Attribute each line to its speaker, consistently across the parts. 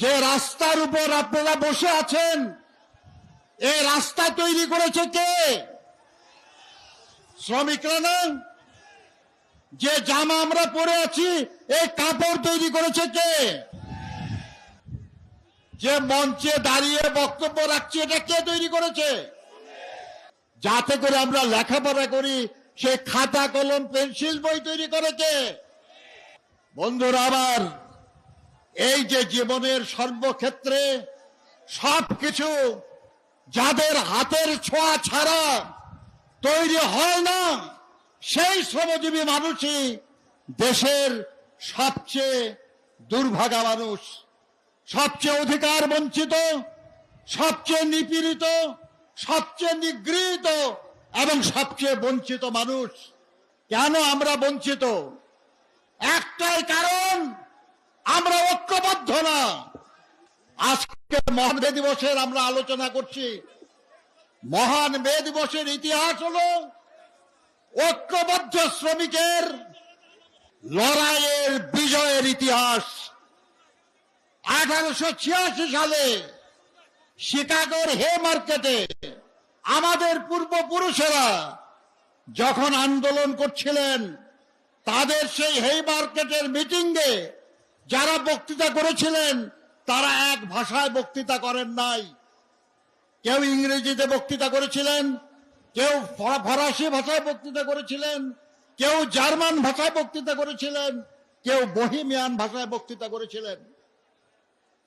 Speaker 1: যে রাস্তার উপর আপনারা বসে আছেন, এই রাস্তা তৈরি করেছে কে? শ্রমিকরা না? যে জামা আমরা পরে আছি, এই কাপড় তৈরি করেছে কে? যে মঞ্চে দাঁড়িয়ে বক্তব্য রাখছি, এটা কে তৈরি করেছে? যাতে করে আমরা লেখাপড়া করি, সে খাতা, কলম, পেন্সিল বই তৈরি করেছে বন্ধুরা আমার এই যে জীবনের সর্বক্ষেত্রে সবকিছু যাদের হাতের ছোঁয়া ছাড়া তৈরি হয় না, সেই শ্রমজীবী মানুষই দেশের সবচেয়ে দুর্ভাগা মানুষ, সবচেয়ে অধিকার বঞ্চিত, সবচেয়ে নিপীড়িত, সবচেয়ে নিগৃহীত এবং সবচেয়ে বঞ্চিত মানুষ। কেন আমরা বঞ্চিত? একটাই কারণ আমরা ঐক্যবদ্ধ না। আজকে মহান মে দিবসের আমরা আলোচনা করছি। মহান মে দিবসের ইতিহাস হলো ঐক্যবদ্ধ শ্রমিকের লড়াইয়ের বিজয়ের ইতিহাস। আঠারোশো ছিয়াশি সালে শিকাগোর হে মার্কেটে আমাদের পূর্বপুরুষেরা যখন আন্দোলন করছিলেন, তাদের সেই হে মার্কেটের মিটিংয়ে যারা বক্তৃতা করেছিলেন, তারা এক ভাষায় বক্তৃতা করেন নাই। কেউ ইংরেজিতে বক্তৃতা করেছিলেন, কেউ ফরাসি ভাষায় বক্তৃতা করেছিলেন, কেউ জার্মান ভাষায় বক্তৃতা করেছিলেন, কেউ বহিমিয়ান ভাষায় বক্তৃতা করেছিলেন।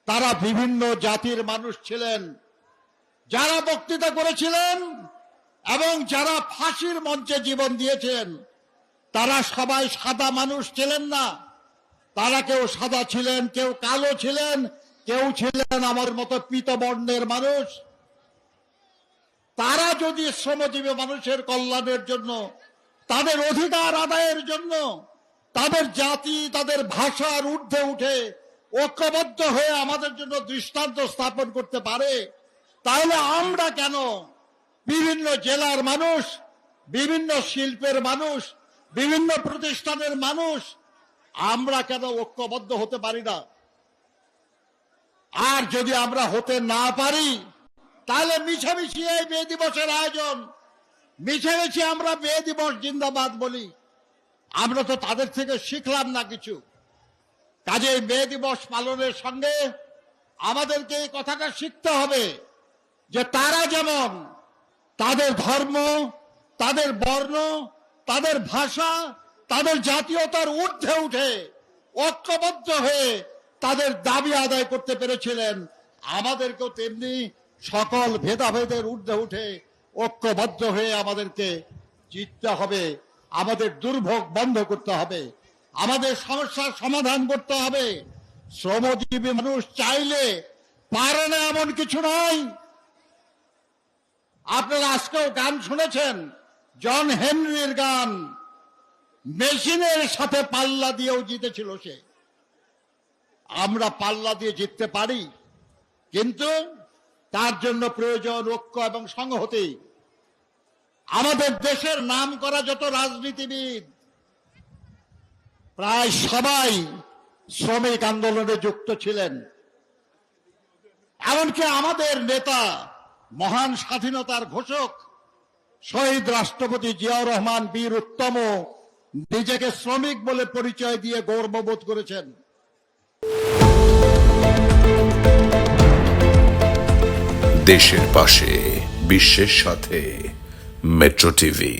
Speaker 1: তারা বিভিন্ন জাতির মানুষ ছিলেন। যারা বক্তৃতা করেছিলেন এবং যারা ফাঁসির মঞ্চে জীবন দিয়েছেন, তারা সবাই সাদা মানুষ ছিলেন না। তারা কেউ সাদা ছিলেন, কেউ কালো ছিলেন, কেউ ছিলেন আমার মতো পীতবর্ণের মানুষ। তারা যদি শ্রমজীবী মানুষের কল্যাণের জন্য, তাদের অধিকার আদায়ের জন্য, তাদের জাতি, তাদের ভাষার ঊর্ধ্বে উঠে ঐক্যবদ্ধ হয়ে আমাদের জন্য দৃষ্টান্ত স্থাপন করতে পারে, তাহলে আমরা কেন বিভিন্ন জেলার মানুষ, বিভিন্ন শিল্পের মানুষ, বিভিন্ন প্রতিষ্ঠানের মানুষ আমরা কেন ঐক্যবদ্ধ হতে পারি না? আর যদি আমরা হতে না পারি, তাহলে মিছামিছি এই মে দিবসের আয়োজন। মিছামিছি আমরা মে দিবস জিন্দাবাদ বলি। আমরা তো তাদের থেকে শিখলাম না কিছু। কাজে মে দিবস পালনের সঙ্গে আমাদেরকে এই কথাটা শিখতে হবে যে তারা যেমন তাদের ধর্ম, তাদের বর্ণ, তাদের ভাষা তাদের জাতীয়তার ঊর্ধ্বে উঠে ঐক্যবদ্ধ হয়ে তাদের দাবি আদায় করতে পেরেছিলেন। আমাদেরকেও তেমনি সকল ভেদাভেদের ঊর্ধ্বে উঠে ঐক্যবদ্ধ হয়ে আমাদেরকে জিততে হবে, আমাদের দুর্ভোগ বন্ধ করতে হবে, আমাদের সমস্যার সমাধান করতে হবে। শ্রমজীবী মানুষ চাইলে পারে না এমন কিছু নাই আপনারা আজকেও গান শুনেছেন, জন হেনরির গান। মেশিনের সাথে পাল্লা দিয়েও জিতেছিল সে। আমরা পাল্লা দিয়ে জিততে পারি, কিন্তু তার জন্য প্রয়োজন ঐক্য এবং সংহতি। আমাদের দেশের নাম করা যত রাজনীতিবিদ, প্রায় সবাই শ্রমিক আন্দোলনে যুক্ত ছিলেন। এমনকি আমাদের নেতা, মহান স্বাধীনতার ঘোষক, শহীদ রাষ্ট্রপতি জিয়াউর রহমান, বীর উত্তম নিজেকে শ্রমিক বলে পরিচয় দিয়ে গৌরববোধ করেছেন।
Speaker 2: দেশের পাশে বিশ্বের সাথে মেট্রো টিভি।